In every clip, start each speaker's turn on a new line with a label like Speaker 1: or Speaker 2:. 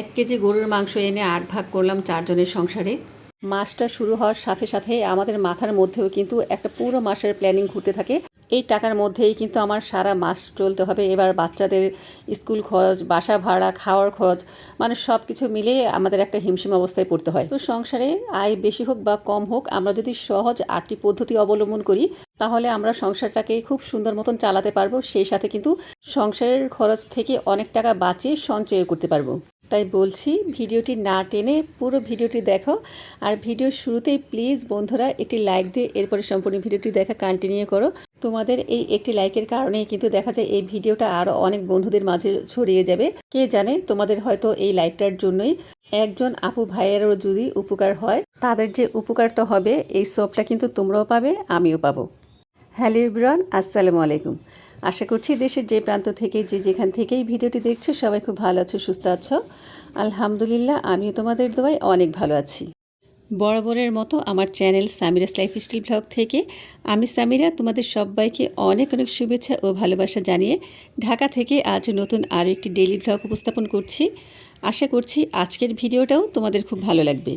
Speaker 1: এক কেজি গরুর মাংস এনে আট ভাগ করলাম চারজনের সংসারে। মাসটা শুরু হওয়ার সাথে সাথে আমাদের মাথার মধ্যেও কিন্তু একটা পুরো মাসের প্ল্যানিং ঘুরতে থাকে। এই টাকার মধ্যেই কিন্তু আমার সারা মাস চলতে হবে। এবার বাচ্চাদের স্কুল খরচ, বাসা ভাড়া, খাওয়ার খরচ মানে সব কিছু মিলে আমাদের একটা হিমশিম অবস্থায় পড়তে হয়। তো সংসারে আয় বেশি হোক বা কম হোক, আমরা যদি সহজ আটটি পদ্ধতি অবলম্বন করি, তাহলে আমরা সংসারটাকে খুব সুন্দর মতন চালাতে পারব। সেই সাথে কিন্তু সংসারের খরচ থেকে অনেক টাকা বাঁচিয়ে সঞ্চয় করতে পারব। তাই বলছি, ভিডিওটি না টেনে পুরো ভিডিওটি দেখো। আর ভিডিওর শুরুতেই প্লিজ বন্ধুরা একটি লাইক দিয়ে এরপরে সম্পূর্ণ ভিডিওটি দেখা কন্টিনিউ করো। তোমাদের এই একটি লাইকের কারণেই কিন্তু দেখা যায় এই ভিডিওটা আরও অনেক বন্ধুদের মাঝে ছড়িয়ে যাবে। কে জানে তোমাদের হয়তো এই লাইকটার জন্যই একজন আপু ভাইয়েরও যদি উপকার হয়, তাদের যে উপকারটা হবে, এই সবটা কিন্তু তোমরাও পাবে, আমিও পাবো। হ্যালো ইব্রান আসসালামু আলাইকুম। আশা করছি দেশের যে প্রান্ত থেকে, যে যেখান থেকেই ভিডিওটি দেখছ, সবাই খুব ভালো আছো, সুস্থ আছো। আলহামদুলিল্লাহ, আমিও তোমাদের দোয়ায় অনেক ভালো আছি। বরাবরের মতো আমার চ্যানেল সামিরাস লাইফস্টাইল ব্লগ থেকে আমি সামিরা তোমাদের সবাইকে অনেক অনেক শুভেচ্ছা ও ভালোবাসা জানিয়ে ঢাকা থেকে আজ নতুন আরও একটি ডেইলি ব্লগ উপস্থাপন করছি। আশা করছি আজকের ভিডিওটাও তোমাদের খুব ভালো লাগবে।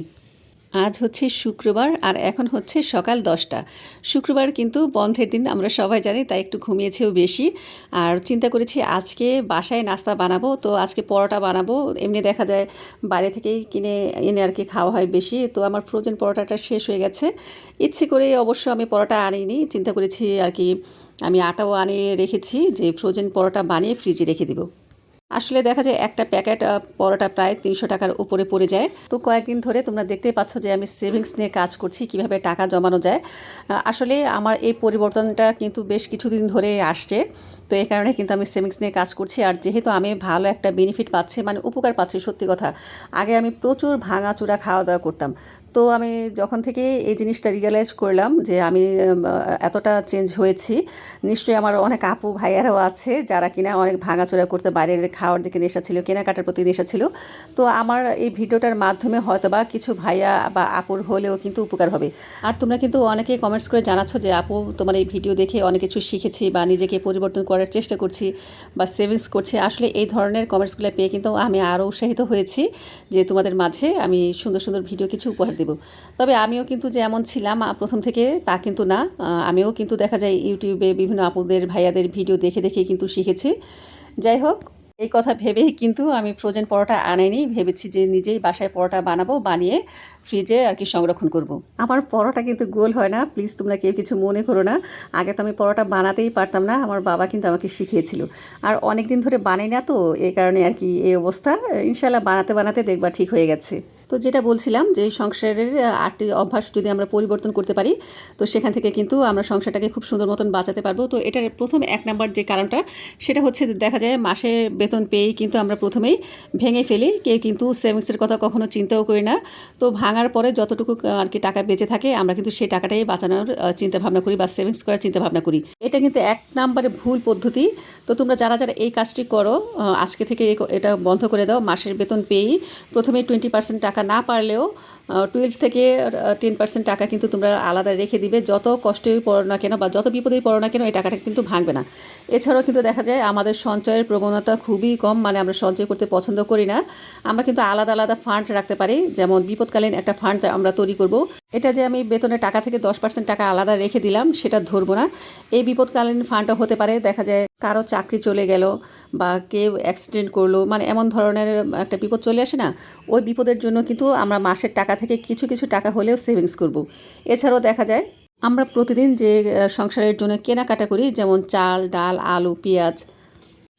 Speaker 1: আজ হচ্ছে শুক্রবার আর এখন হচ্ছে সকাল দশটা। শুক্রবার কিন্তু বন্ধের দিন, আমরা সবাই জানি, তাই একটু ঘুমিয়েছেও বেশি। আর চিন্তা করেছি আজকে বাসায় নাস্তা বানাবো, তো আজকে পরোটা বানাবো। এমনি দেখা যায় বাইরে থেকেই কিনে, এনে আর কি খাওয়া হয় বেশি। তো আমার ফ্রোজেন পরোটাটা শেষ হয়ে গেছে। ইচ্ছে করে অবশ্য আমি পরোটা আনিনি। চিন্তা করেছি আর কি, আমি আটাও আনিয়ে রেখেছি, যে ফ্রোজেন পরোটা বানিয়ে ফ্রিজে রেখে দিব। আসলে দেখা যায় একটা প্যাকেট পরোটা প্রায় তিনশো টাকার উপরে পড়ে যায়। তো কয়েকদিন ধরে তোমরা দেখতেই পাচ্ছ যে আমি সেভিংস নিয়ে কাজ করছি, কীভাবে টাকা জমানো যায়। আসলে আমার এই পরিবর্তনটা কিন্তু বেশ কিছুদিন ধরে আসছে। তো এই কারণে কিন্তু আমি সেভিংস নিয়ে কাজ করছি। আর যেহেতু আমি ভালো একটা বেনিফিট পাচ্ছি মানে উপকার পাচ্ছি সত্যি কথা, আগে আমি প্রচুর ভাঙা ভাঙাচুরা খাওয়া দাওয়া করতাম। তো আমি যখন থেকে এই জিনিসটা রিয়েলাইজ করলাম যে আমি এতটা চেঞ্জ হয়েছি, নিশ্চয়ই আমার অনেক আপু ভাইয়ারাও আছে যারা কিনা অনেক ভাঙাচোরা করতে বাইরের খাওয়ার দিকে নেশা ছিল, কেনাকাটার প্রতি নেশা ছিল। তো আমার এই ভিডিওটার মাধ্যমে হয়তো বা কিছু ভাইয়া বা আপুর হলেও কিন্তু উপকার হবে। আর তোমরা কিন্তু অনেকেই কমেন্টস করে জানাচ্ছ যে, আপু, তোমার এই ভিডিও দেখে অনেক কিছু শিখেছি বা নিজেকে পরিবর্তন করার চেষ্টা করছি বা সেভিংস করছি। আসলে এই ধরনের কমেন্টসগুলো পেয়ে কিন্তু আমি আরও উৎসাহিত হয়েছি যে তোমাদের মাঝে আমি সুন্দর সুন্দর ভিডিও কিছু উপহার দেব তবে আমিও কিন্তু যেমন ছিলাম প্রথম থেকে তা কিন্তু না। আমিও কিন্তু দেখা যায় ইউটিউবে বিভিন্ন আপুদের, ভাইয়াদের ভিডিও দেখে দেখে কিন্তু শিখেছি। যাই হোক, এই কথা ভেবেই কিন্তু আমি ফ্রোজেন পরোটা আনাইনি। ভেবেছি যে নিজেই বাসায় পরোটা বানাবো, বানিয়ে ফ্রিজে আর কি সংরক্ষণ করব। আমার পরোটা কিন্তু গোল হয় না, প্লিজ তোমরা কেউ কিছু মনে করো না। আগে তো আমি পরোটা বানাতেই পারতাম না, আমার বাবা কিন্তু আমাকে শিখিয়েছিল। আর অনেক দিন ধরে বানাই না তো এই কারণে আর কি এই অবস্থা। ইনশাল্লাহ বানাতে বানাতে দেখবা ঠিক হয়ে গেছে। তো যেটা বলছিলাম যে সংসারের আটটি অভ্যাস যদি আমরা পরিবর্তন করতে পারি, তো সেখান থেকে কিন্তু আমরা সংসারটাকে খুব সুন্দর মতন বাঁচাতে পারব। তো এটার প্রথম এক নাম্বার যে কারণটা, সেটা হচ্ছে দেখা যায় মাসে বেতন পেয়েই কিন্তু আমরা প্রথমেই ভেঙে ফেলি। কেউ কিন্তু সেভিংসের কথা কখনো চিন্তাও করি না। তো ভাঙার পরে যতটুকু আর কি টাকা বেঁচে থাকে, আমরা কিন্তু সেই টাকাটাই বাঁচানোর চিন্তা ভাবনা করি বা সেভিংস করার চিন্তা ভাবনা করি। এটা কিন্তু এক নাম্বারে ভুল পদ্ধতি। তো তোমরা যারা যারা এই কাজটি করো আজকে থেকে এটা বন্ধ করে দাও। মাসের বেতন পেয়েই প্রথমে টোয়েন্টি পার্সেন্ট টাকা না পারলেও টুয়েলভ থেকে টেন পার্সেন্ট টাকা কিন্তু তোমরা আলাদা রেখে দিবে। যত কষ্টই পড়ো না কেন বা যত বিপদেই পড়ো না কেন, এই টাকাটা কিন্তু ভাঙবে না। এছাড়াও কিন্তু দেখা যায় আমাদের সঞ্চয়ের প্রবণতা খুবই কম মানে আমরা সঞ্চয় করতে পছন্দ করি না। আমরা কিন্তু আলাদা আলাদা ফান্ড রাখতে পারি। যেমন বিপদকালীন একটা ফান্ড আমরা তৈরি করব। এটা যে আমি বেতনের টাকা থেকে দশ পার্সেন্ট টাকা আলাদা রেখে দিলাম, সেটা ধরবো না এই বিপদকালীন ফান্ডটা হতে পারে, দেখা যায় কারও চাকরি চলে গেল বা কেউ অ্যাক্সিডেন্ট করল মানে এমন ধরনের একটা বিপদ চলে আসে না ওই বিপদের জন্য কিন্তু আমরা মাসের টাকা থেকে কিছু কিছু টাকা হলেও সেভিংস করব। এছাড়াও দেখা যায় আমরা প্রতিদিন যে সংসারের জন্য কেনাকাটা করি, যেমন চাল, ডাল, আলু, পেঁয়াজ,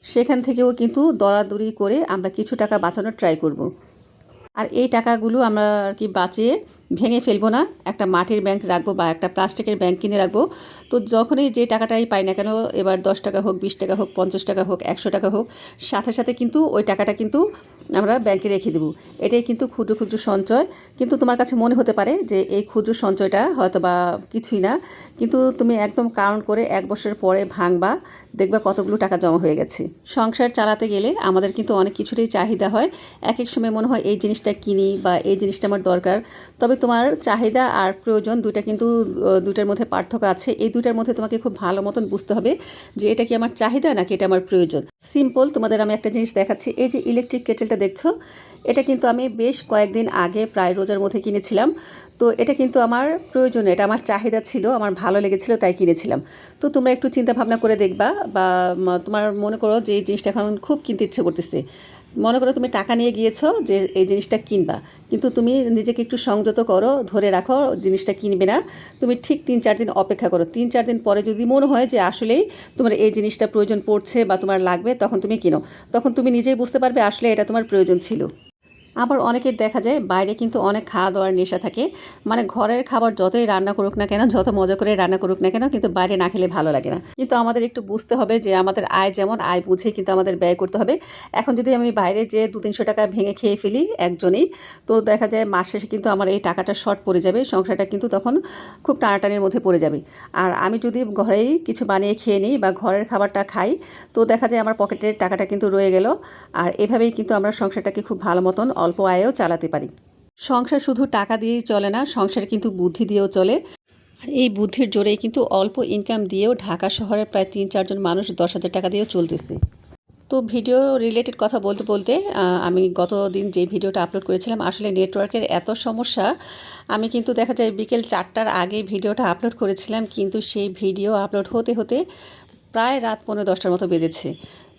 Speaker 1: সেখান থেকেও কিন্তু দরাদরি করে আমরা কিছু টাকা বাঁচানোর ট্রাই করব। আর এই টাকাগুলো আমরা আর কি বাঁচিয়ে ভেঙে ফেলব না, একটা মাটির ব্যাংক রাখব বা একটা প্লাস্টিকের ব্যাংক কিনে রাখব। তো যখনই যে টাকাটাই পাই না কেন, এবার দশ টাকা হোক, বিশ টাকা হোক, পঞ্চাশ টাকা হোক, একশো টাকা হোক, সাথে সাথে কিন্তু ওই টাকাটা কিন্তু আমরা ব্যাংকে রেখে দেবো। এটাই কিন্তু ক্ষুদ্র ক্ষুদ্র সঞ্চয়। কিন্তু তোমার কাছে মনে হতে পারে যে এই ক্ষুদ্র সঞ্চয়টা হয়তো বা কিছুই না। কিন্তু তুমি একদম কারণ করে এক বছরের পরে ভাঙবা, দেখবা কতগুলো টাকা জমা হয়ে গেছে। সংসার চালাতে গেলে আমাদের কিন্তু অনেক কিছুরই চাহিদা হয়। এক এক সময় মনে হয় এই জিনিসটা কিনি বা এই জিনিসটা আমার দরকার। তবে তোমার চাহিদা আর প্রয়োজন দুইটা কিন্তু দুইটার মধ্যে পার্থক্য আছে। এই দুইটার মধ্যে তোমাকে খুব ভালো মতন বুঝতে হবে যে এটা কি আমার চাহিদা নাকি এটা আমার প্রয়োজন। সিম্পল তোমাদের আমি একটা জিনিস দেখাচ্ছি। এই যে ইলেকট্রিক কেটেলটা যেটা দেখছ। এটা কিন্তু আমি বেশ কয়েকদিন আগে প্রায় রোজার মধ্যে কিনেছিলাম। তো এটা কিন্তু আমার প্রয়োজনীয়, এটা আমার চাহিদা ছিল, আমার ভালো লেগেছিল, তাই কিনেছিলাম। তো তোমরা একটু চিন্তা ভাবনা করে দেখবা বা তোমার মনে করো যে এই জিনিসটা এখন খুব কিনতে ইচ্ছে করতেছে। মনে করো তুমি টাকা নিয়ে গিয়েছো যে এই জিনিসটা কিনবা, কিন্তু তুমি নিজেকে একটু সংযত করো, ধরে রাখো জিনিসটা কিনবে না। তুমি ঠিক তিন চার দিন অপেক্ষা করো। তিন চার দিন পরে যদি মনে হয় যে আসলেই তোমার এই জিনিসটা প্রয়োজন পড়ছে বা তোমার লাগবে, তখন তুমি কিনো। তখন তুমি নিজেই বুঝতে পারবে আসলে এটা তোমার প্রয়োজন ছিল। আবার অনেকের দেখা যায় বাইরে কিন্তু অনেক খাওয়া দাওয়ার নেশা থাকে। মানে ঘরের খাবার যতই রান্না করুক না কেন, যত মজা করে রান্না করুক না কেন, কিন্তু বাইরে না খেলে ভালো লাগে না। কিন্তু আমাদের একটু বুঝতে হবে যে আমাদের আয় যেমন, আয় বুঝে কিন্তু আমাদের ব্যয় করতে হবে। এখন যদি আমি বাইরে যে দু তিনশো টাকা ভেঙে খেয়ে ফেলি একজনেই, তো দেখা যায় মাস শেষে কিন্তু আমার এই টাকাটা শর্ট পড়ে যাবে, সংসারটা কিন্তু তখন খুব টানাটানির মধ্যে পড়ে যাবে। আর আমি যদি ঘরেই কিছু বানিয়ে খেয়ে নিই বা ঘরের খাবারটা খাই, তো দেখা যায় আমার পকেটের টাকাটা কিন্তু রয়ে গেল। আর এভাবেই কিন্তু আমরা সংসারটাকে খুব ভালো মতন অল্প আয়েও চালাতে পারি। সংসার শুধু টাকা দিয়েই চলে না, সংসার কিন্তু বুদ্ধি দিয়েও চলে। আর এই বুদ্ধির জোরেই কিন্তু অল্প ইনকাম দিয়েও ঢাকা শহরে প্রায় তিন চারজন মানুষ দশ হাজার টাকা দিয়েও চলতেছে। তো ভিডিও রিলেটেড কথা বলতে বলতে আমি গত দিন যে ভিডিওটা আপলোড করেছিলাম, আসলে নেটওয়ার্কের এত সমস্যা, আমি কিন্তু দেখা যায় বিকেল চারটার আগে ভিডিওটা আপলোড করেছিলাম, কিন্তু সেই ভিডিও আপলোড হতে হতে প্রায় রাত পনেরো দশটার মতো বেজেছে।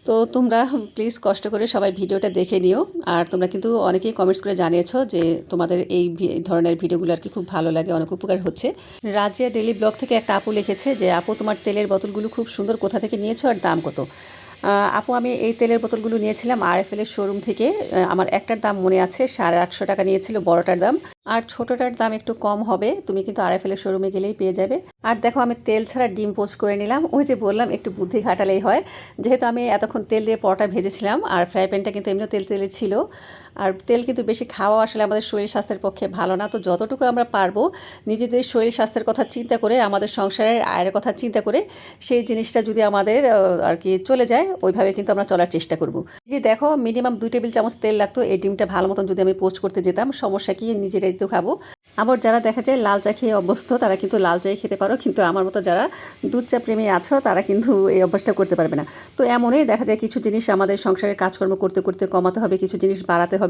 Speaker 1: তো তোমরা প্লিজ কষ্ট করে সবাই ভিডিওটা দেখে নিও। আর তোমরা কিন্তু অনেকেই কমেন্টস করে জানিয়েছো যে তোমাদের এই ধরনের ভিডিওগুলো আর কি খুব ভালো লাগে, অনেক উপকার হচ্ছে। রাজিয়া ডেলি ব্লগ থেকে একটা আপু লিখেছে যে, আপু, তোমার তেলের বোতলগুলো খুব সুন্দর কোথা থেকে নিয়েছো আর দাম কত? আপু, আমি এই তেলের বোতলগুলো নিয়েছিলাম আর এফ এলের শোরুম থেকে আমার একটার দাম মনে আছে, সাড়ে আটশো টাকা নিয়েছিল, বড়টার দাম। আর ছোটোটার দাম একটু কম হবে, তুমি কিন্তু আর এফ এর শোরুমে গেলেই পেয়ে যাবে। আর দেখো, আমি তেল ছাড়া ডিম পোস্ট করে নিলাম। ওই যে বললাম, একটু বুদ্ধি ঘাটালেই হয়। যেহেতু আমি এতক্ষণ তেল দিয়ে পরোটা ভেজেছিলাম, আর ফ্রাই প্যানটা কিন্তু এমনিও তেল তেলে ছিল। আর তেল কিন্তু বেশি খাওয়া আসলে আমাদের শরীর স্বাস্থ্যের পক্ষে ভালো না। তো যতটুকু আমরা পারব নিজেদের শরীর স্বাস্থ্যের কথা চিন্তা করে, আমাদের সংসারের আয়ের কথা চিন্তা করে সেই জিনিসটা যদি আমাদের আর কি চলে যায়, ওইভাবে কিন্তু আমরা চলার চেষ্টা করব। যে দেখো, মিনিমাম দুই টেবিল চামচ তেল লাগতো, এই ডিমটা ভালো মতন যদি আমি পোস্ট করতে যেতাম, সমস্যা কি? নিজেরাই তো খাব। আবার যারা দেখা যায় লাল চা খেয়ে অভ্যস্ত, তারা কিন্তু লাল চাই খেতে পারো, কিন্তু আমার মতো যারা দুধ চা প্রেমী আছো, তারা কিন্তু এই অভ্যাসটা করতে পারবে না। তো এমনই দেখা যায় কিছু জিনিস আমাদের সংসারের কাজকর্ম করতে করতে কমাতে হবে, কিছু জিনিস বাড়াতে হবে।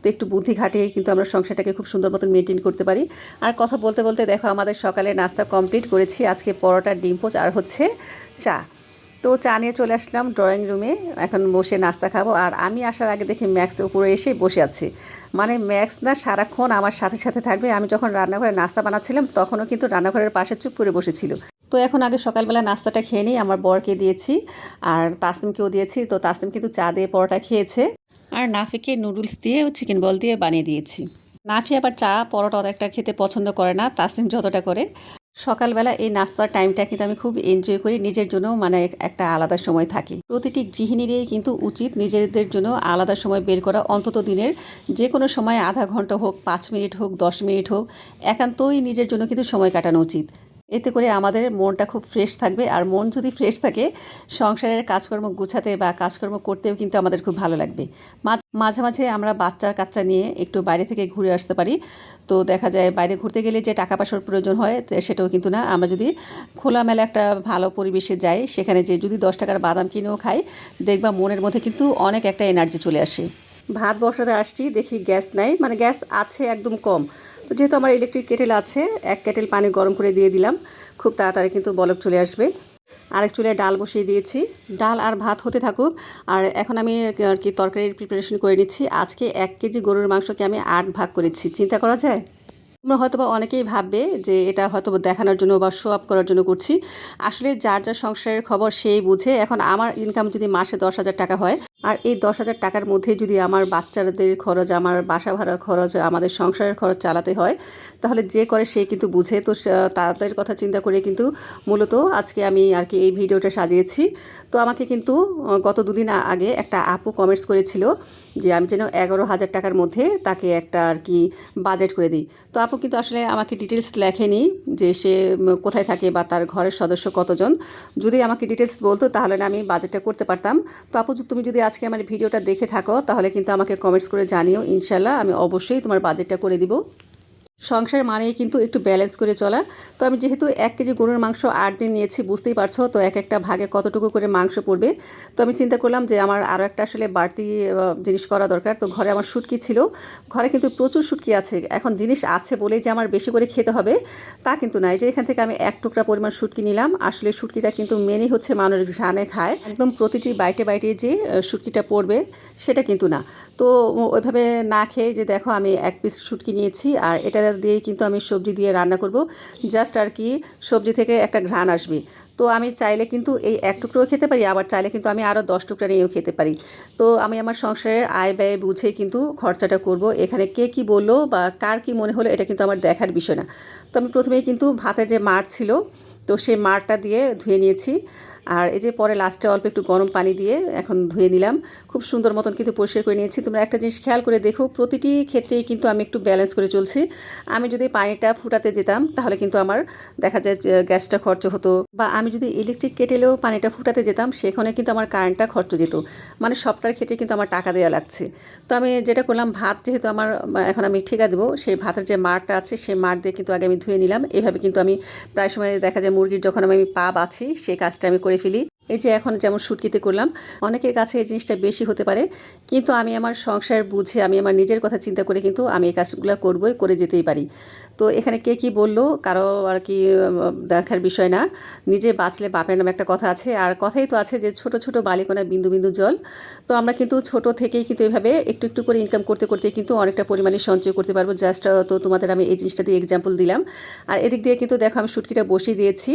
Speaker 1: তো একটু বুদ্ধি খাটিয়ে কিন্তু আমরা সংসারটাকে খুব সুন্দর মতন মেনটেন করতে পারি। আর কথা বলতে বলতে দেখো, আমাদের সকালে নাস্তা কমপ্লিট করেছি। আজকে পরোটা, ডিম পোচ আর হচ্ছে চা। তো চা নিয়ে চলে আসলাম ড্রয়িং রুমে এখন বসে নাস্তা খাব। আর আমি আসার আগে দেখি ম্যাক্স উপরে এসে বসে আছে। মানে ম্যাক্স না সারাক্ষণ আমার সাথে সাথে থাকবে। আমি যখন রান্নাঘরে নাস্তা বানাচ্ছিলাম, তখনও কিন্তু রান্নাঘরের পাশে চুপ করে বসেছিল। তো এখন আগে সকালবেলা নাস্তাটা খেয়ে নিই। আমার বরকে দিয়েছি। আর তাসনিমকেও দিয়েছি। তো তাসনিম কিন্তু চা দিয়ে পরোটা খেয়েছে। আর নাফিকে নুডলস দিয়ে চিকেন বল দিয়ে বানিয়ে দিয়েছি। নাফি আবার চা, পরোটা একটা খেতে পছন্দ করে না, তাসনিম যতটা করে। সকালবেলা এই নাস্তার টাইমটা কিন্তু আমি খুব এনজয় করি, নিজের জন্য মানে একটা আলাদা সময় থাকে। প্রতিটি গৃহিণীরই কিন্তু উচিত নিজেদের জন্য আলাদা সময় বের করা, অন্তত দিনের যে কোনো সময় আধা ঘণ্টা হোক, পাঁচ মিনিট হোক, দশ মিনিট হোক, একান্তই নিজের জন্য কিন্তু সময় কাটানো উচিত। এতে করে আমাদের মনটা খুব ফ্রেশ থাকবে। আর মন যদি ফ্রেশ থাকে, সংসারের কাজকর্ম গুছাতে বা কাজকর্ম করতেও কিন্তু আমাদের খুব ভালো লাগবে। মাঝে মাঝে আমরা বাচ্চা কাচ্চা নিয়ে একটু বাইরে থেকে ঘুরে আসতে পারি। তো দেখা যায় বাইরে ঘুরতে গেলে যে টাকা পয়সার প্রয়োজন হয় সেটাও কিন্তু না। আমরা যদি খোলামেলা একটা ভালো পরিবেশে যাই, সেখানে যে যদি দশ টাকার বাদাম কিনেও খাই, দেখবা মনের মধ্যে কিন্তু অনেক একটা এনার্জি চলে আসে। ভাত বসাতে আসছি, দেখি গ্যাস নাই। মানে গ্যাস আছে একদম কম। তো যেহেতু আমার ইলেকট্রিক কেটেল আছে, এক কেটেল পানি গরম করে দিয়ে দিলাম। খুব তাড়াতাড়ি কিন্তু বলক চলে আসবে। আরেক চুলায় ডাল বসিয়ে দিয়েছি। ডাল আর ভাত হতে থাকুক। আর এখন আমি আর কি তরকারির প্রিপারেশন করে নিচ্ছি। আজকে এক কেজি গরুর মাংসকে আমি আট ভাগ করেছি। চিন্তা করা যায়? তোমরা হয়তো বা অনেকেই ভাববে যে এটা হয়তো দেখানোর জন্য বা শো আপ করার জন্য করছি। আসলে যার যার সংসারের খবর সেই বুঝে। এখন আমার ইনকাম যদি মাসে দশ হাজার টাকা হয় আর এই দশ হাজার টাকার মধ্যে যদি আমার বাচ্চাদের খরচ, আমার বাসা ভাড়া খরচ, আমাদের সংসারের খরচ চালাতে হয়, তাহলে যে করে সে কিন্তু বুঝে। তো তাদের কথা চিন্তা করে কিন্তু মূলত আজকে আমি আর কি এই ভিডিওটা সাজিয়েছি। তো আমাকে কিন্তু গত দুদিন আগে একটা আপু কমেন্টস করেছিল যে, আমি যেন এগারো হাজার টাকার মধ্যে তাকে একটা আর কি বাজেট করে দিই। তো আপু কিন্তু আসলে আমাকে ডিটেলস লেখেনি যে, সে কোথায় থাকে বা তার ঘরের সদস্য কতজন। যদি আমাকে ডিটেলস বলতো, তাহলে না আমি বাজেটটা করতে পারতাম। তো আপু, তুমি যদি আজকে আমার ভিডিওটা দেখে থাকো, তাহলে কিন্তু আমাকে কমেন্টস করে জানিও, ইনশাল্লাহ আমি অবশ্যই তোমার বাজেটটা করে দিব। সংসার মানেই কিন্তু একটু ব্যালেন্স করে চলা। তো আমি যেহেতু এক কেজি গরুর মাংস আট দিন নিয়েছি, বুঝতেই পারছ? তো এক একটা ভাগে কতটুকু করে মাংস পড়বে? তো আমি চিন্তা করলাম যে আমার আরও একটা আসলে বাড়তি জিনিস করা দরকার। তো ঘরে আমার শুটকি ছিল। ঘরে কিন্তু প্রচুর শুটকি আছে। এখন জিনিস আছে বলেই যে আমার বেশি করে খেতে হবে, তা কিন্তু নাই যে এখান থেকে আমি এক টুকরা পরিমাণ শুটকি নিলাম। আসলে শুটকিটা কিন্তু মেনই হচ্ছে মানুষ ঘ্রাণে খায়। একদম প্রতিটি বাইটে বাইটে যে শুটকিটা পড়বে, সেটা কিন্তু না। তো ওইভাবে না খেয়ে যে দেখো আমি এক পিস শুটকি নিয়েছি, আর এটা দিয়েই কিন্তু আমি সবজি দিয়ে রান্না করব। জাস্ট আর কি সবজি থেকে একটা ঘ্রাণ আসবে। তো আমি চাইলে কিন্তু এই এক টুকরোও খেতে পারি, আবার চাইলে কিন্তু আমি আরও দশ টুকরা নিয়েও খেতে পারি। তো আমি আমার সংসারের আয় ব্যয় বুঝে কিন্তু খরচাটা করব। এখানে কে কি বলল বা কার কি মনে হলো এটা কিন্তু আমার দেখার বিষয় না। তো আমি প্রথমেই কিন্তু ভাতের যে মার ছিল, তো সেই মারটা দিয়ে ধুয়ে নিয়েছি। আর এই যে পরে লাস্টে অল্প একটু গরম পানি দিয়ে এখন ধুয়ে নিলাম। খুব সুন্দর মতন কিন্তু পরিষ্কার করে নিয়েছি। তোমরা একটা জিনিস খেয়াল করে দেখো, প্রতিটি ক্ষেত্রেই কিন্তু আমি একটু ব্যালেন্স করে চলছি। আমি যদি পানিটা ফুটাতে যেতাম, তাহলে কিন্তু আমার দেখা যায় গ্যাসটা খরচ হতো। বা আমি যদি ইলেকট্রিক কেটেলেও পানিটা ফুটাতে যেতাম, সেখানে কিন্তু আমার কারেন্টটা খরচ যেত। মানে সবটার ক্ষেত্রে কিন্তু আমার টাকা দেওয়া লাগছে। তো আমি যেটা করলাম, ভাত যেহেতু আমার এখন আমি ঠিকা দেবো, সেই ভাতের যে মারটা আছে সেই মার দিয়ে কিন্তু আগে আমি ধুয়ে নিলাম। এভাবে কিন্তু আমি প্রায় সময় দেখা যায় মুরগির যখন আমি পা বাছি সেই কাজটা আমি করে ফেলি। এই যে এখন যেমন শুটকিতে করলাম, অনেকের কাছে এই জিনিসটা বেশি হতে পারে। কিন্তু আমি আমার সংসার বুঝে, আমি আমার নিজের কথা চিন্তা করে কিন্তু আমি এই কাজগুলো করবই, করে যেতেই পারি। তো এখানে কে কি বলল কারও আর কি দেখার বিষয় না। নিজে বাঁচলে বাপের নামে একটা কথা আছে। আর কথাই তো আছে যে ছোট ছোট বালিকোনা বিন্দু বিন্দু জল। তো আমরা কিন্তু ছোট থেকেই কিন্তু এভাবে একটু একটু করে ইনকাম করতে করতে কিন্তু অনেকটা পরিমাণে সঞ্চয় করতে পারব। জাস্ট তো তোমাদের আমি এই জিনিসটা দিয়ে এক্সাম্পল দিলাম। আর এদিক দিয়ে কিন্তু দেখো আমি শুটকিটা বসিয়ে দিয়েছি।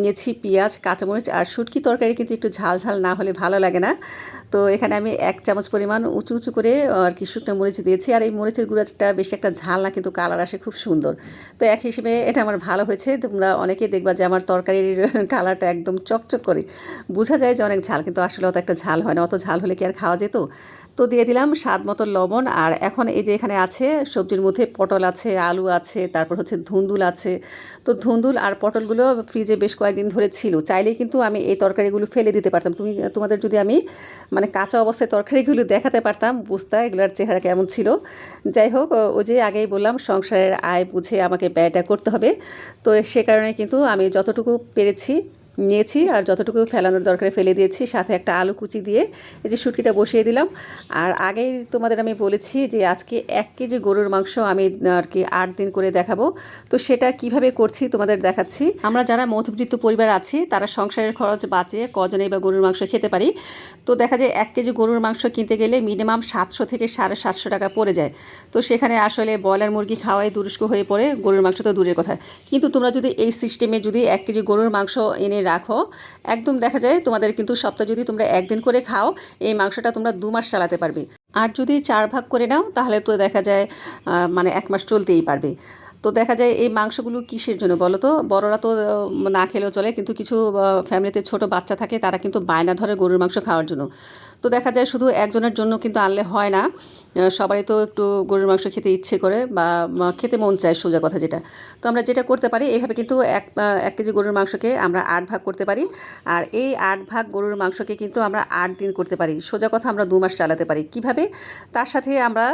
Speaker 1: নিয়েছি পেঁয়াজ, কাঁচামরিচ আর শুটকি তরকারি কিন্তু একটু ঝাল ঝাল না হলে ভালো লাগে না। তো এখানে আমি এক চামচ পরিমাণ উঁচু উঁচু করে আর কি শুকনো মরিচ দিয়েছি। আর এই মরিচের গুঁড়াটা বেশি একটা ঝাল না কিন্তু কালার আসে খুব সুন্দর। তো এক হিসেবে এটা আমার ভালো হয়েছে। তোমরা অনেকেই দেখবা যে আমার তরকারির কালারটা একদম চকচক করে। বোঝা যায় যে অনেক ঝাল, কিন্তু আসলে অত একটা ঝাল হয় না। অত ঝাল হলে কি আর খাওয়া যেত? তো দিয়ে দিলাম স্বাদ মতো লবণ। আর এখন এই যে এখানে আছে, সবজির মধ্যে পটল আছে, আলু আছে, তারপর হচ্ছে ধুন্দুল আছে। তো ধুন্দুল আর পটলগুলো ফ্রিজে বেশ কয়েকদিন ধরে ছিল। চাইলেই কিন্তু আমি এই তরকারিগুলো ফেলে দিতে পারতাম। তুমি, তোমাদের যদি আমি মানে কাঁচা অবস্থায় তরকারিগুলো দেখাতে পারতাম, বুঝতে এগুলোর চেহারা কেমন ছিল। যাই হোক, ও- যে আগেই বললাম, সংসারের আয় বুঝে আমাকে ব্যয়টা করতে হবে। তো সে কারণে কিন্তু আমি যতটুকু পেরেছি নিয়েছি আর যতটুকু ফেলানোর দরকারে ফেলে দিয়েছি, সাথে একটা আলু কুচি দিয়ে এই যে শুটকিটা বসিয়ে দিলাম। আর আগেই তোমাদের আমি বলেছি যে আজকে এক কেজি গরুর মাংস আমি আর কি আট দিন করে দেখাবো। তো সেটা কীভাবে করছি তোমাদের দেখাচ্ছি। আমরা যারা মধ্যবিত্ত পরিবার আছি, তারা সংসারের খরচ বাঁচিয়ে কজনে বা গরুর মাংস খেতে পারি। তো দেখা যায় এক কেজি গরুর মাংস কিনতে গেলে মিনিমাম সাতশো থেকে সাড়ে সাতশো টাকা পড়ে যায়। তো সেখানে আসলে ব্রয়লার মুরগি খাওয়াই দুরস্ক হয়ে পড়ে, গরুর মাংস তো দূরের কথা। কিন্তু তোমরা যদি এই সিস্টেমে যদি এক কেজি গরুর মাংস এনে রাখো। একদম দেখা যায় তোমাদের কিন্তু সপ্তাহে যদি তোমরা একদিন করে খাও, এই মাংসটা তোমরা দু মাস চালাতে পারবে। আর যদি চার ভাগ করে নাও, তাহলে তো দেখা যায় মানে এক মাস চলতেই পারবে। তো দেখা যায় এই মাংসগুলো কিসের জন্য বলো তো বড়রা তো না খেলেও চলে, কিন্তু কিছু ফ্যামিলিতে ছোট বাচ্চা থাকে, তারা কিন্তু বায়না ধরে গরুর মাংস খাওয়ার জন্য। তো দেখা যায় শুধু একজনের জন্য কিন্তু আনলে হয় না। সবারই তো একটু গরুর মাংস খেতে ইচ্ছে করে বা খেতে মন চায় সোজা কথা যেটা। তো আমরা যেটা করতে পারি এইভাবে কিন্তু এক এক কেজি গরুর মাংসকে আমরা আট ভাগ করতে পারি। আর এই আট ভাগ গরুর মাংসকে কিন্তু আমরা আট দিন করতে পারি। সোজা কথা আমরা দু মাস চালাতে পারি। কীভাবে? তার সাথে আমরা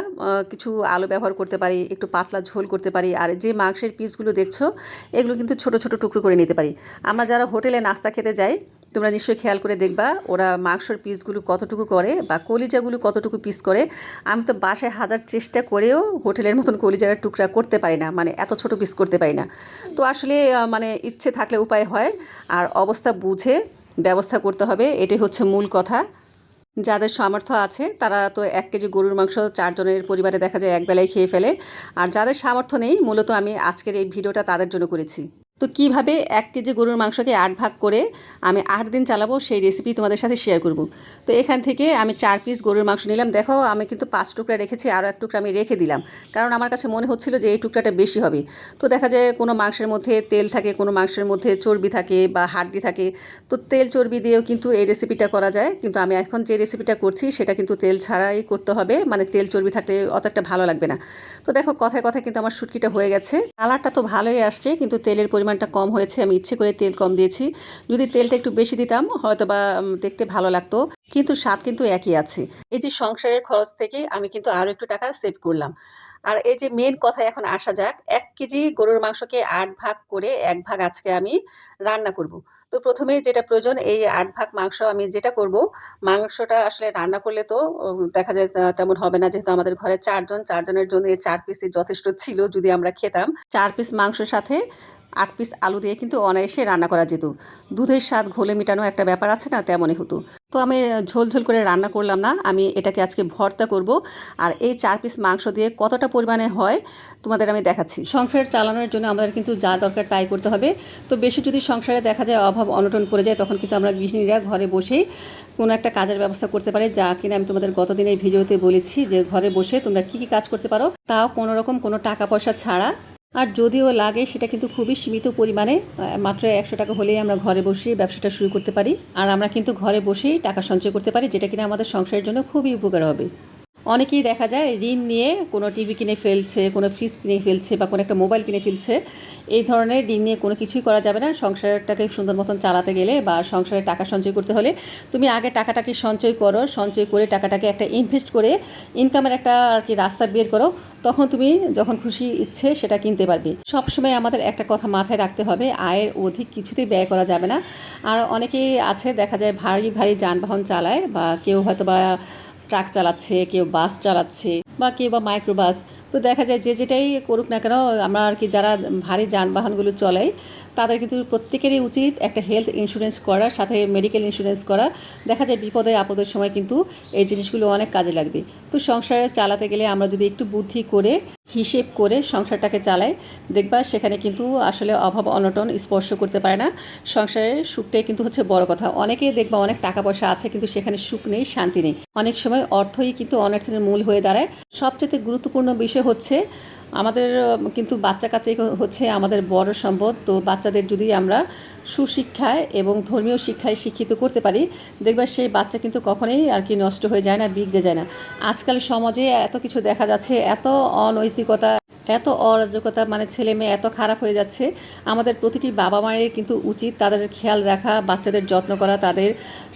Speaker 1: কিছু আলু ব্যবহার করতে পারি, একটু পাতলা ঝোল করতে পারি। আর যে মাংসের পিসগুলো দেখছ, এগুলো কিন্তু ছোট ছোট টুকরো করে নিতে পারি। আমরা যারা হোটেলে নাস্তা খেতে যাই, তোমরা নিশ্চয়ই খেয়াল করে দেখবা, ওরা মাংসের পিসগুলো কতটুকু করে বা কলিজাগুলো কতটুকু পিস করে। আমি তো বাসায় হাজার চেষ্টা করেও হোটেলের মতন কলিজার টুকরা করতে পারি না মানে এত ছোট পিস করতে পারি না। তো আসলে মানে ইচ্ছে থাকলে উপায় হয়, আর অবস্থা বুঝে ব্যবস্থা করতে হবে, এটাই হচ্ছে মূল কথা। যাদের সামর্থ্য আছে, তারা তো এক কেজি গরুর মাংস চারজনের পরিবারে দেখা যায় একবেলায় খেয়ে ফেলে। আর যাদের সামর্থ্য নেই, মূলত আমি আজকের এই ভিডিওটা তাদের জন্য করেছি। তো কীভাবে এক কেজি গরুর মাংসকে আট ভাগ করে আমি আট দিন চালাবো সেই রেসিপি তোমাদের সাথে শেয়ার করব। তো এখান থেকে আমি চার পিস গরুর মাংস নিলাম। দেখো, আমি কিন্তু পাঁচ টুকরা রেখেছি আরও এক টুকরা আমি রেখে দিলাম। কারণ আমার কাছে মনে হচ্ছিল যে এই টুকরাটা বেশি হবে। তো দেখা যায় কোনো মাংসের মধ্যে তেল থাকে, কোনো মাংসের মধ্যে চর্বি থাকে বা হাড্ডি থাকে। তো তেল চর্বি দিয়েও কিন্তু এই রেসিপিটা করা যায়। কিন্তু আমি এখন যে রেসিপিটা করছি, সেটা কিন্তু তেল ছাড়াই করতে হবে। মানে তেল চর্বি থাকলে অত একটা ভালো লাগবে না। তো দেখো, কথায় কথায় কিন্তু আমার শুটকিটা হয়ে গেছে। কালারটা তো ভালোই আসছে, কিন্তু তেলের পরিমাণটা কম হয়েছে, আমি ইচ্ছে করে তেল কম দিয়েছি। যদি তেলটা একটু বেশি দিতাম হয়তো বা দেখতে ভালো লাগতো। কিন্তু স্বাদ কিন্তু একই আছে। এই যে সংসারের খরচ থেকে আমি কিন্তু আরও একটু টাকা সেভ করলাম। আর এই যে মেন কথা এখন আসা যাক, এক কেজি গরুর মাংসকে আট ভাগ করে এক ভাগ আজকে আমি রান্না করব। তো প্রথমে যেটা প্রয়োজন, এই আট ভাগ মাংস আমি যেটা করব, মাংসটা আসলে রান্না করলে তো দেখা যায় তেমন হবে না। যেহেতু আমাদের ঘরে চারজন, চারজনের জন্য এই চার পিসই যথেষ্ট ছিল যদি আমরা খেতাম। চার পিস মাংসের সাথে আট পিস আলু দিয়ে কিন্তু অনায়াসে রান্না করা যেত। দুধের স্বাদ ঘোলে মেটানো একটা ব্যাপার আছে না, তেমনই হতো। তো আমি ঝোল ঝোল করে রান্না করলাম না, আমি এটাকে আজকে ভর্তা করব। আর এই চার পিস মাংস দিয়ে কতটা পরিমাণে হয় তোমাদের আমি দেখাচ্ছি। সংসার চালানোর জন্য আমাদের কিন্তু যা দরকার তাই করতে হবে। তো বেশি যদি সংসারে দেখা যায় অভাব, অনটন পড়ে যায়, তখন কিন্তু আমরা গৃহিণীরা ঘরে বসেই কোনো একটা কাজের ব্যবস্থা করতে পারি, যা কিনা আমি তোমাদের গতদিন এই ভিডিওতে বলেছি যে ঘরে বসে তোমরা কী কী কাজ করতে পারো, তাও কোনো রকম কোনো টাকা পয়সা ছাড়া আর যদিও লাগে, সেটা কিন্তু খুবই সীমিত পরিমাণে মাত্র একশো টাকা হলেই আমরা ঘরে বসে ব্যবসাটা শুরু করতে পারি। আর আমরা কিন্তু ঘরে বসেই টাকা সঞ্চয় করতে পারি, যেটা কিনা আমাদের সংসারের জন্য খুবই উপকার হবে। অনেকেই দেখা যায় ঋণ নিয়ে কোনো টিভি কিনে ফেলছে, কোনো ফ্রিজ কিনে ফেলছে বা কোনো একটা মোবাইল কিনে ফেলছে। এই ধরনের ঋণ নিয়ে কোনো কিছুই করা যাবে না। সংসারটাকে সুন্দর মতন চালাতে গেলে বা সংসারে টাকা সঞ্চয় করতে হলে তুমি আগে টাকাটাকে সঞ্চয় করো, সঞ্চয় করে টাকাটাকে একটা ইনভেস্ট করে ইনকামের একটা আর কি রাস্তা বের করো, তখন তুমি যখন খুশি ইচ্ছে সেটা কিনতে পারবে। সবসময় আমাদের একটা কথা মাথায় রাখতে হবে, আয়ের অধিক কিছুতেই ব্যয় করা যাবে না। আর অনেকেই আছে, দেখা যায় ভারী ভারী যানবাহন চালায় বা কেউ হয়তো বা ট্রাক চালাচ্ছে কেউ বাস চালাচ্ছে বা কেউ বা মাইক্রো বাস তো দেখা যায় যে যেটাই করুক না কেন, আমরা আর কি যারা ভারী যানবাহনগুলো চলাই তাদের কিন্তু প্রত্যেকেরই উচিত একটা হেলথ ইন্স্যুরেন্স করার, সাথে মেডিকেল ইন্স্যুরেন্স করা। দেখা যায় বিপদে, আপদের সময় কিন্তু এই জিনিসগুলো অনেক কাজে লাগবে। তো সংসার চালাতে গেলে আমরা যদি একটু বুদ্ধি করে, হিসেব করে সংসারটাকে চালাই, দেখবা সেখানে কিন্তু আসলে অভাব, অনটন স্পর্শ করতে পারে না। সংসারের সুখটাই কিন্তু হচ্ছে বড় কথা। অনেকেই দেখবা অনেক টাকা পয়সা আছে, কিন্তু সেখানে সুখ নেই, শান্তি নেই। অনেক সময় অর্থই কিন্তু অনর্থের মূল হয়ে দাঁড়ায়। সবচেয়ে গুরুত্বপূর্ণ বিষয় হচ্ছে, আমাদের কিন্তু বাচ্চা কাচ্চাই হচ্ছে আমাদের বড় সম্পদ। তো বাচ্চাদের যদি আমরা সুশিক্ষায় এবং ধর্মীয় শিক্ষায় শিক্ষিত করতে পারি, দেখবা সেই বাচ্চা কিন্তু কখনোই আর কি নষ্ট হয়ে যায় না, বিগড়ে যায় না। আজকাল সমাজে এত কিছু দেখা যাচ্ছে, এত অনৈতিকতা, এত অরাজকতা মানে ছেলে মেয়ে এত খারাপ হয়ে যাচ্ছে। আমাদের প্রতিটি বাবা মায়ের কিন্তু উচিত তাদের খেয়াল রাখা, বাচ্চাদের যত্ন করা, তাদের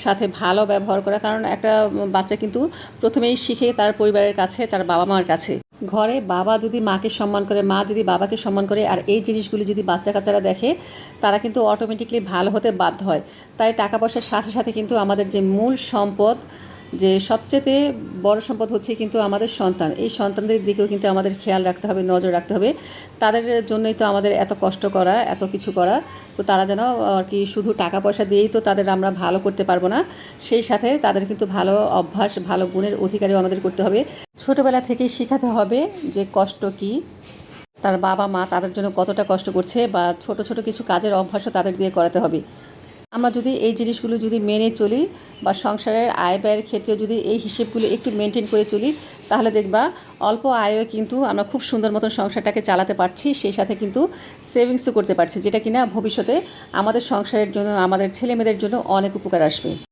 Speaker 1: সাথে ভালো ব্যবহার করা। কারণ একটা বাচ্চা কিন্তু প্রথমেই শিখে তার পরিবারের কাছে, তার বাবা মার কাছে। ঘরে বাবা যদি মাকে সম্মান করে, মা যদি বাবাকে সম্মান করে, আর এই জিনিসগুলি যদি বাচ্চা কাচ্চারা দেখে, তারা কিন্তু অটোমেটিকলি ভালো হতে বাধ্য হয়। তাই টাকা পয়সার সাথে সাথে কিন্তু আমাদের যে মূল সম্পদ যে সবচেয়ে বড় সম্পদ হচ্ছে কিন্তু আমাদের সন্তান। এই সন্তানদের দিকেও কিন্তু আমাদের খেয়াল রাখতে হবে, নজর রাখতে হবে। তাদের জন্যই তো আমাদের এত কষ্ট করা, এত কিছু করা। তো তারা যেন আর কি শুধু টাকা পয়সা দিয়েই তো তাদের আমরা ভালো করতে পারব না, সেই সাথে তাদের কিন্তু ভালো অভ্যাস, ভালো গুণের অধিকারীও আমাদের করতে হবে। ছোটোবেলা থেকেই শেখাতে হবে যে কষ্ট কী। তার বাবা মা তাদের জন্য কতটা কষ্ট করছে বা ছোট ছোট কিছু কাজের অভ্যাসও তাদের দিয়ে করাতে হবে। আমরা যদি এই জিনিসগুলো যদি মেনে চলি বা সংসারের আয় ব্যয়ের ক্ষেত্রে যদি এই হিসেবগুলো একটু মেনটেন করে চলি, তাহলে দেখবা অল্প আয়ও কিন্তু আমরা খুব সুন্দর মতন সংসারটাকে চালাতে পারছি, সেই সাথে কিন্তু সেভিংসও করতে পারছি, যেটা কিনা ভবিষ্যতে আমাদের সংসারের জন্য, আমাদের ছেলেমেয়েদের জন্য অনেক উপকার আসবে।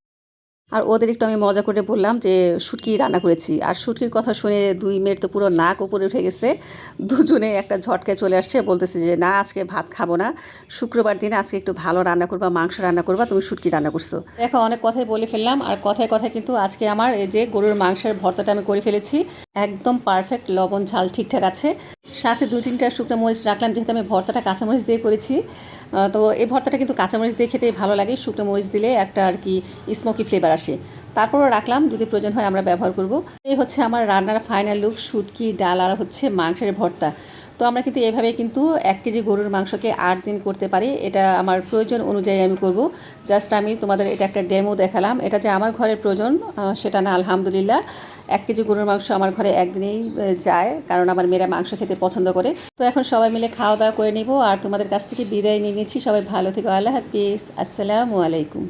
Speaker 1: আর ওদের একটু আমি মজা করে বললাম যে, শুটকি রান্না করেছি। আর শুটকির কথা শুনে দুই মেয়ের তো পুরো নাক উপরে উঠে গেছে। দুজনে একটা ঝটকে চলে আসছে, বলতেছে যে, না, আজকে ভাত খাব না। শুক্রবার দিনে আজকে একটু ভালো রান্না করবা, মাংস রান্না করবা, তুমি শুটকি রান্না করছ। দেখো, অনেক কথাই বলে ফেললাম। আর কথায় কথায় কিন্তু আজকে আমার এই যে গরুর মাংসের ভর্তাটা আমি করে ফেলেছি। একদম পারফেক্ট লবণ ঝাল ঠিকঠাক আছে। সাথে দু তিনটা শুকনো মরিচ রাখলাম, যেহেতু আমি ভর্তাটা কাঁচামরিচ দিয়ে করেছি। তো এই ভর্তাটা কিন্তু কাঁচামরিচ দিয়ে খেতে ভালো লাগে, শুকনো মরিচ দিলে একটা আর কি স্মোকি ফ্লেভার আসে। তারপরও রাখলাম, যদি প্রয়োজন হয় আমরা ব্যবহার করব। এই হচ্ছে আমার রান্নার ফাইনাল লুক শুটকি, ডাল আর হচ্ছে মাংসের ভর্তা। তো আমরা কিন্তু এভাবে কিন্তু এক কেজি গরুর মাংসকে আট দিন করতে পারি, এটা আমার প্রয়োজন অনুযায়ী আমি করব। জাস্ট আমি তোমাদের এটা একটা ডেমো দেখালাম, এটা যে আমার ঘরের প্রয়োজন সেটা না, আলহামদুলিল্লাহ। এক কেজি গরুর মাংস আমার ঘরে একদিনেই যায়, কারণ আমার মেয়েরা মাংস খেতে পছন্দ করে। তো এখন সবাই মিলে খাওয়া দাওয়া করে নিব, আর তোমাদের কাছ থেকে বিদায় নিয়ে নিচ্ছি। সবাই ভালো থেকো, আল্লাহ হাফিজ। আসসালামু আলাইকুম।